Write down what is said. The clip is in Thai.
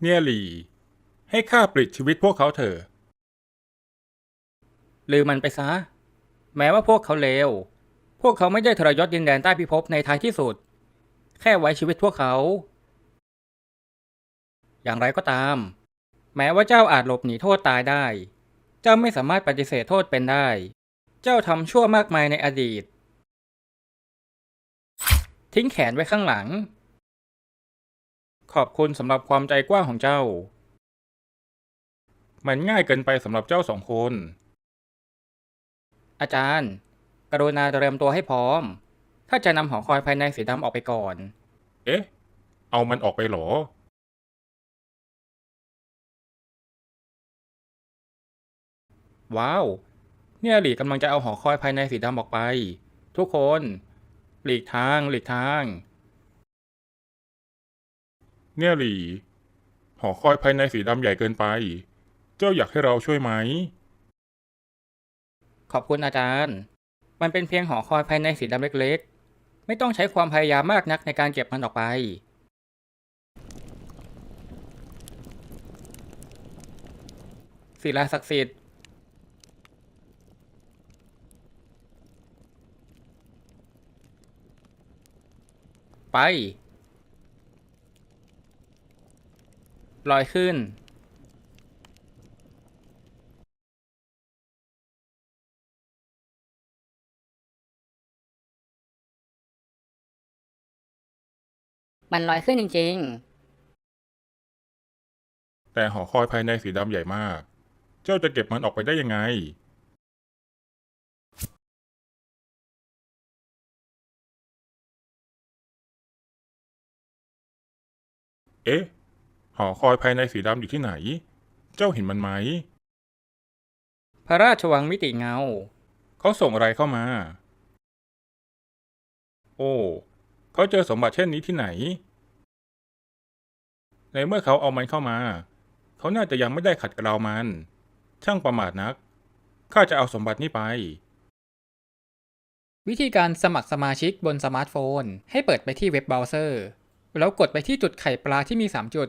เนี่ยลีให้ข้าปลิดชีวิตพวกเขาเถอะลืมมันไปซะ แม้ว่าพวกเขาเลว พวกเขาไม่ได้ทรยศดินแดนใต้พิภพในท้ายที่สุด แค่ไว้ชีวิตพวกเขา อย่างไรก็ตาม แม้ว่าเจ้าอาจหลบหนีโทษตายได้ เจ้าไม่สามารถปฏิเสธโทษเป็นได้ เจ้าทำชั่วมากมายในอดีต ทิ้งแขนไว้ข้างหลัง ขอบคุณสำหรับความใจกว้างของเจ้า มันง่ายเกินไปสำหรับเจ้าสองคน อาจารย์ กรุณาเตรียมตัวให้พร้อม ถ้าจะนำหอคอยภายในสีดำออกไปก่อน เอ๊ะ เอามันออกไปเหรอ ว้าว เนี่ยหลีกำลังจะเอาหอคอยภายในสีดำออกไป ทุกคน หลีกทาง หลีกทาง เนี่ยหลีหอคอยภายในสีดำใหญ่เกินไป เจ้าอยากให้เราช่วยไหม ขอบคุณอาจารย์ มันเป็นเพียงหอคอยภายในสีดำเล็กๆ ไม่ต้องใช้ความพยายามมากนักในการเก็บมันออกไป ศิลาศักดิ์สิทธิ์ไป ลอยขึ้น มันลอยขึ้นจริง แต่หอคอยภายในสีดำใหญ่มาก เจ้าจะเก็บมันออกไปได้ยังไง เอ๊ะ หอคอยภายในสีดำอยู่ที่ไหน เจ้าเห็นมันไหม พระราชวังมิติเงา เขาส่งอะไรเข้ามา โอ้ เขาเจอสมบัติเช่นนี้ที่ไหน ในเมื่อเขาเอามันเข้ามา เขาน่าจะยังไม่ได้ขัดเกลามัน ช่างประมาทนัก ข้าจะเอาสมบัตินี้ไป วิธีการสมัครสมาชิกบนสมาร์ทโฟน ให้เปิดไปที่เว็บเบราว์เซอร์ แล้วกดไปที่จุดไข่ปลาที่มี 3 จุด